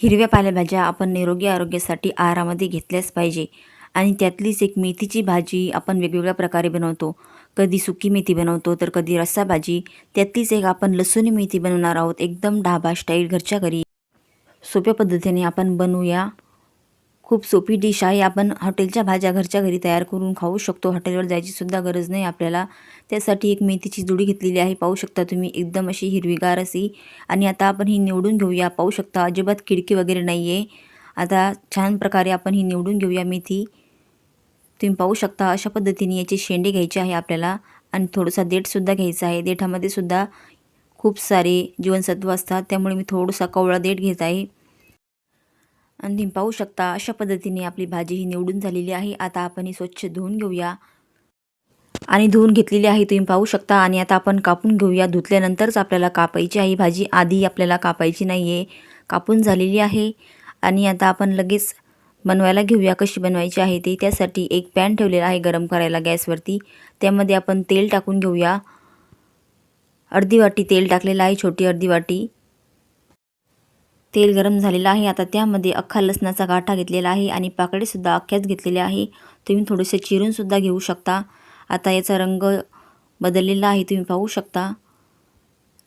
हिरव्या पालेभाज्या आपण निरोगी आरोग्यासाठी आहारामध्ये घेतल्याच पाहिजे. आणि त्यातलीच एक मेथीची भाजी आपण वेगवेगळ्या प्रकारे बनवतो. कधी सुकी मेथी बनवतो तर कधी रस्सा भाजी त्यातलीच एक आपण लसूणी मेथी बनवणार आहोत. एकदम ढाबा स्टाईल घरच्या घरी. सोप्या पद्धतीने आपण बनवूया. खूप सोपी डिश आहे. आपण हॉटेलच्या भाज्या घरच्या घरी तयार करून खाऊ शकतो. हॉटेलवर जायचीसुद्धा गरज नाही आपल्याला. त्यासाठी एक मेथीची जुडी घेतलेली आहे. पाहू शकता तुम्ही एकदम अशी हिरवीगार अशी. आणि आता आपण ही निवडून घेऊया. पाहू शकता अजिबात खिडकी वगैरे नाही आहे आता छान प्रकारे आपण ही निवडून घेऊया मेथी. तुम्ही पाहू शकता अशा पद्धतीने याचे शेंडे घ्यायचे आहे आपल्याला. आणि थोडंसा देठसुद्धा घ्यायचा आहे. देठामध्ये सुद्धा खूप सारे जीवनसत्व असतात. त्यामुळे मी थोडंसा कवळा देठ घेत आहे. आणि तुम्ही पाहू शकता अशा पद्धतीने आपली भाजी ही निवडून झालेली आहे. आता आपण ही स्वच्छ धुवून घेऊया. आणि धुवून घेतलेली आहे तुम्ही पाहू शकता. आणि आता आपण कापून घेऊया. धुतल्यानंतरच आपल्याला कापायची आहे भाजी. आधी आपल्याला कापायची नाही आहे कापून झालेली आहे. आणि आता आपण लगेच बनवायला घेऊया. कशी बनवायची आहे ते. त्यासाठी एक पॅन ठेवलेला आहे गरम करायला गॅसवरती. त्यामध्ये आपण तेल टाकून घेऊया. अर्धी वाटी तेल टाकलेलं आहे. छोटी अर्धी वाटी. तेल गरम झालेलं आहे. आता त्यामध्ये अख्खा लसणाचा गाठा घेतलेला आहे आणि पाकळेसुद्धा अख्ख्याच घेतलेले आहे. तुम्ही थोडेसे चिरूनसुद्धा घेऊ शकता. आता याचा रंग बदललेला आहे. तुम्ही पाहू शकता.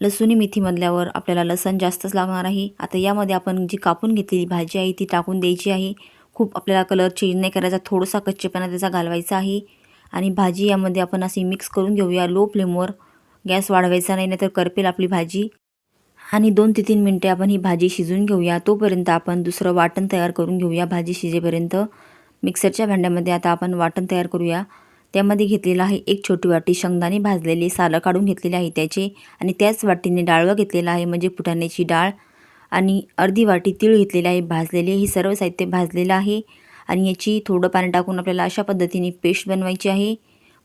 लसूणी मेथी मधल्यावर आपल्याला लसण जास्तच लागणार आहे. आता यामध्ये आपण जी कापून घेतलेली भाजी आहे ती टाकून द्यायची आहे. खूप आपल्याला कलर चेंज नाही करायचा. थोडासा कच्चेपणा त्याचा घालवायचा आहे. आणि भाजी यामध्ये आपण अशी मिक्स करून घेऊया. लो फ्लेमवर गॅस वाढवायचा नाही नाहीतर करपेल आपली भाजी. आणि दोन ते तीन मिनटे आपण ही भाजी शिजवून घेऊया. तोपर्यंत आपण दुसरं वाटण तयार करून घेऊया. भाजी शिजेपर्यंत मिक्सरच्या भांड्यामध्ये आता आपण वाटण तयार करूया. त्यामध्ये घेतलेलं आहे एक छोटी वाटी शेंगदाणे भाजलेले सालं काढून घेतलेली आहे त्याचे आणि त्याच वाटीने डाळवं घेतलेलं आहे म्हणजे फुटाण्याची डाळ. आणि अर्धी वाटी तीळ घेतलेले आहे भाजलेले. हे सर्व साहित्य भाजलेलं आहे आणि याची थोडं पाणी टाकून आपल्याला अशा पद्धतीने पेस्ट बनवायची आहे.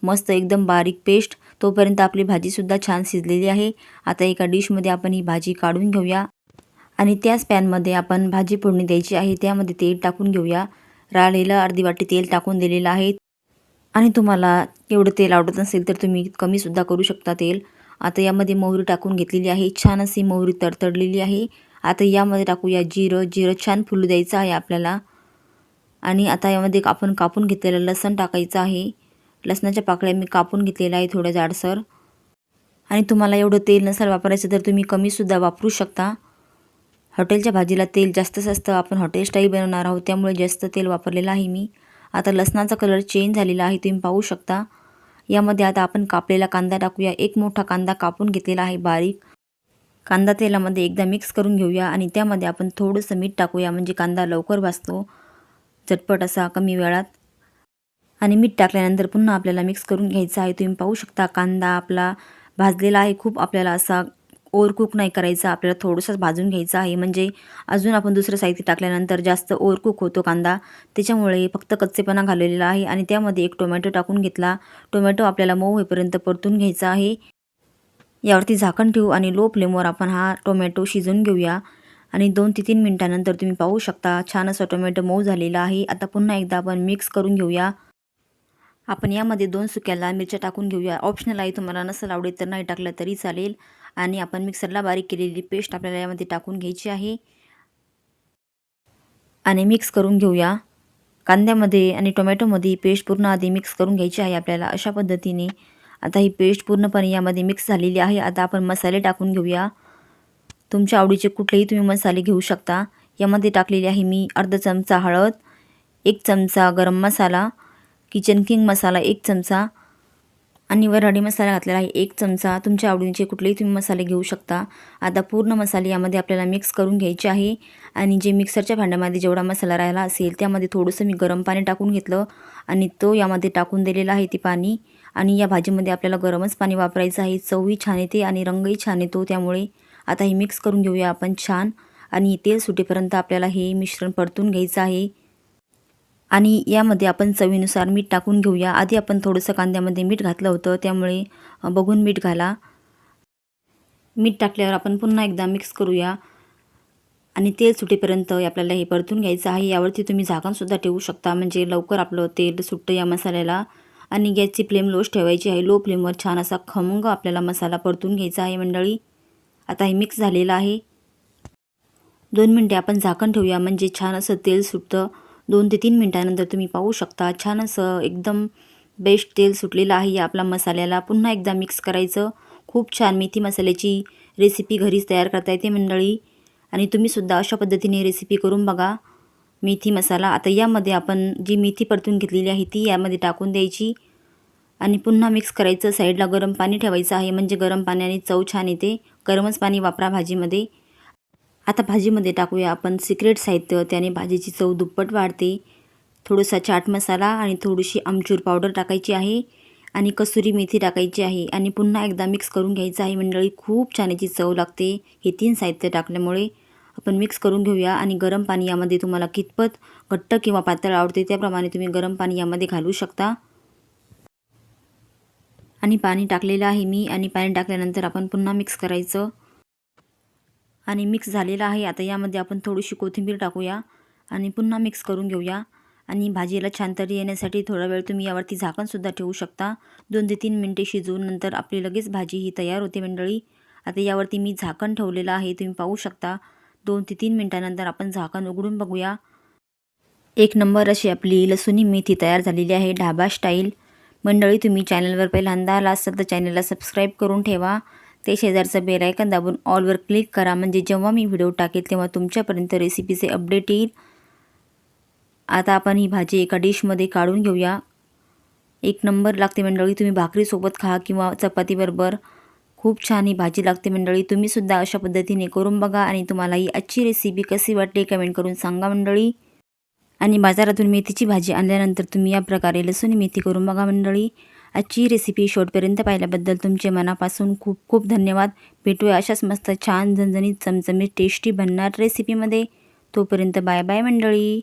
मस्त एकदम बारीक पेस्ट. तोपर्यंत आपली भाजीसुद्धा छान शिजलेली आहे. आता एका डिशमध्ये आपण ही भाजी काढून घेऊया. आणि त्याच पॅनमध्ये आपण भाजी फोडणी द्यायची आहे. त्यामध्ये तेल टाकून घेऊया. राळलेलं अर्धी वाटी तेल टाकून दिलेलं आहे. आणि तुम्हाला एवढं तेल आवडत नसेल तर तुम्ही कमीसुद्धा करू शकता तेल. आता यामध्ये मोहरी टाकून घेतलेली आहे. छान अशी मोहरी तडतडलेली आहे. आता यामध्ये टाकूया जिरं. जिरं छान फुलू द्यायचं आहे आपल्याला. आणि आता यामध्ये आपण कापून घेतलेलं लसण टाकायचं आहे. लसणाच्या पाकळ्या मी कापून घेतलेल्या आहे थोड्या जाडसर. आणि तुम्हाला एवढं तेल नसेल वापरायचं तर तुम्ही कमीसुद्धा वापरू शकता. हॉटेलच्या भाजीला तेल जास्तच असतं आपण हॉटेल स्टाईल बनवणार आहोत त्यामुळे जास्त तेल वापरलेलं आहे मी. आता लसणाचा कलर चेंज झालेला आहे तुम्ही पाहू शकता. यामध्ये आता आपण कापलेला कांदा टाकूया. एक मोठा कांदा कापून घेतलेला आहे बारीक. कांदा तेलामध्ये एकदा मिक्स करून घेऊया आणि त्यामध्ये आपण थोडंसं मीठ टाकूया म्हणजे कांदा लवकर भाजतो. झटपट असा कमी वेळात. आणि मीठ टाकल्यानंतर पुन्हा आपल्याला मिक्स करून घ्यायचं आहे. तुम्ही पाहू शकता कांदा आपला भाजलेला आहे. खूप आपल्याला असा ओवर कुक नाही करायचा. आपल्याला थोडंसंच भाजून घ्यायचं आहे. म्हणजे अजून आपण दुसरं साहित्य टाकल्यानंतर जास्त ओवर कुक होतो कांदा. त्याच्यामुळे फक्त कच्चेपणा घालवलेला आहे. आणि त्यामध्ये एक टोमॅटो टाकून घेतला. टोमॅटो आपल्याला मऊ होईपर्यंत परतून घ्यायचा आहे. यावरती झाकण ठेवू आणि लो फ्लेमवर आपण हा टोमॅटो शिजवून घेऊया. आणि दोन ते तीन मिनटानंतर तुम्ही पाहू शकता छान असं टोमॅटो मऊ झालेला आहे. आता पुन्हा एकदा आपण मिक्स करून घेऊया. आपण यामध्ये दोन सुक्या लाल मिरच्या टाकून घेऊया. ऑप्शनल आहे तुम्हाला नसेल आवडेल तर नाही टाकलं तरी चालेल. आणि आपण मिक्सरला बारीक केलेली पेस्ट आपल्याला यामध्ये टाकून घ्यायची आहे. आणि मिक्स करून घेऊया. कांद्यामध्ये आणि टोमॅटोमध्ये पेस्ट पूर्ण आधी मिक्स करून घ्यायची आहे आपल्याला अशा पद्धतीने. आता ही पेस्ट पूर्णपणे यामध्ये मिक्स झालेली आहे. आता आपण मसाले टाकून घेऊया. तुमच्या आवडीचे कुठलेही तुम्ही मसाले घेऊ शकता. यामध्ये टाकलेली आहे मी अर्धा चमचा हळद एक चमचा गरम मसाला किचन किंग मसाला एक चमचा आणि वराडी मसाला घातलेला आहे एक चमचा. तुमच्या आवडीचे कुठलेही तुम्ही मसाले घेऊ शकता. आता पूर्ण मसाले यामध्ये आपल्याला मिक्स करून घ्यायचे आहे. आणि जे मिक्सरच्या भांड्यामध्ये जेवढा मसाला राहिला असेल त्यामध्ये थोडंसं मी गरम पाणी टाकून घेतलं. आणि तो यामध्ये टाकून दिलेला आहे ते पाणी. आणि या भाजीमध्ये आपल्याला गरमच पाणी वापरायचं आहे. चवही छान येते आणि रंगही छान येतो. त्यामुळे आता हे मिक्स करून घेऊया आपण छान. आणि तेल सुटेपर्यंत आपल्याला हे मिश्रण परतून घ्यायचं आहे. आणि यामध्ये आपण चवीनुसार मीठ टाकून घेऊया. आधी आपण थोडंसं कांद्यामध्ये मीठ घातलं होतं त्यामुळे बघून मीठ घाला. मीठ टाकल्यावर आपण पुन्हा एकदा मिक्स करूया. आणि तेल सुटेपर्यंत आपल्याला हे परतून घ्यायचं आहे. यावरती तुम्ही झाकणसुद्धा ठेवू शकता. म्हणजे लवकर आपलं तेल सुटतं या मसाल्याला. आणि गॅसची फ्लेम लोच ठेवायची आहे. लो फ्लेमवर छान असा खमंग आपल्याला मसाला परतून घ्यायचा आहे मंडळी. आता हे मिक्स झालेलं आहे. दोन मिनटे आपण झाकण ठेवूया. म्हणजे छान असं तेल सुटतं. दोन ते तीन मिनटानंतर तुम्ही पाहू शकता. छान असं एकदम बेस्ट तेल सुटलेलं आहे या आपला मसाल्याला. पुन्हा एकदा मिक्स करायचं. खूप छान मेथी मसाल्याची रेसिपी घरीच तयार करता येते मंडळी. आणि तुम्हीसुद्धा अशा पद्धतीने रेसिपी करून बघा. मेथी मसाला. आता यामध्ये आपण जी मेथी परतून घेतलेली आहे ती यामध्ये टाकून द्यायची. आणि पुन्हा मिक्स करायचं. साईडला गरम पाणी ठेवायचं आहे. म्हणजे गरम पाण्याने चव छान येते. गरमच पाणी वापरा भाजीमध्ये. आता भाजीमध्ये टाकूया आपण सिक्रेट साहित्य. त्याने भाजीची चव दुप्पट वाढते. थोडासा चाट मसाला आणि थोडीशी आमचूर पावडर टाकायची आहे आणि कसुरी मेथी टाकायची आहे. आणि पुन्हा एकदा मिक्स करून घ्यायचं आहे. मंडळी खूप छान याची चव लागते हे तीन साहित्य टाकल्यामुळे. आपण मिक्स करून घेऊया आणि गरम पाणी यामध्ये तुम्हाला कितपत घट्ट किंवा पातळ आवडते त्याप्रमाणे तुम्ही गरम पाणी यामध्ये घालू शकता. आणि पाणी टाकलेलं आहे मी. आणि पाणी टाकल्यानंतर आपण पुन्हा मिक्स करायचं. आणि मिक्स झालेला आहे. आता यामध्ये आपण थोडीशी कोथिंबीर टाकूया आणि पुन्हा मिक्स करून घेऊया. आणि भाजीला छान तरी येण्यासाठी थोडा वेळ तुम्ही यावरती झाकणसुद्धा ठेवू शकता. दोन ते तीन मिनटे शिजवून नंतर आपली लगेच भाजी ही तयार होते मंडळी. आता यावरती मी झाकण ठेवलेलं आहे. तुम्ही पाहू शकता. दोन ते तीन मिनटानंतर आपण झाकण उघडून बघूया. एक नंबर अशी आपली लसुणी मेथी तयार झालेली आहे. ढाबा स्टाईल मंडळी तुम्ही चॅनलवर पहिल्यांदा आला असाल तर चॅनलला सबस्क्राईब करून ठेवा. ते शेजारचं बेल आयकन दाबून ऑलवर क्लिक करा. म्हणजे जेव्हा मी व्हिडिओ टाकेल तेव्हा तुमच्यापर्यंत रेसिपीचे अपडेट येईल. आता आपण ही भाजी एका डिशमध्ये काढून घेऊया. एक नंबर लागते मंडळी तुम्ही भाकरीसोबत खा किंवा चपातीबरोबर खूप छान ही भाजी लागते मंडळी. तुम्हीसुद्धा अशा पद्धतीने करून बघा आणि तुम्हाला ही आजची रेसिपी कशी वाटली कमेंट करून सांगा मंडळी. आणि बाजारातून मेथीची भाजी आणल्यानंतर तुम्ही या प्रकारे लसूण मेथी करून बघा मंडळी. आजची रेसिपी शेवटपर्यंत पाहिल्याबद्दल तुमचे मनापासून खूप खूप धन्यवाद. भेटूया अशाच मस्त छान झणझणीत चमचमीत टेस्टी बनणार रेसिपीमध्ये तोपर्यंत बाय बाय मंडळी.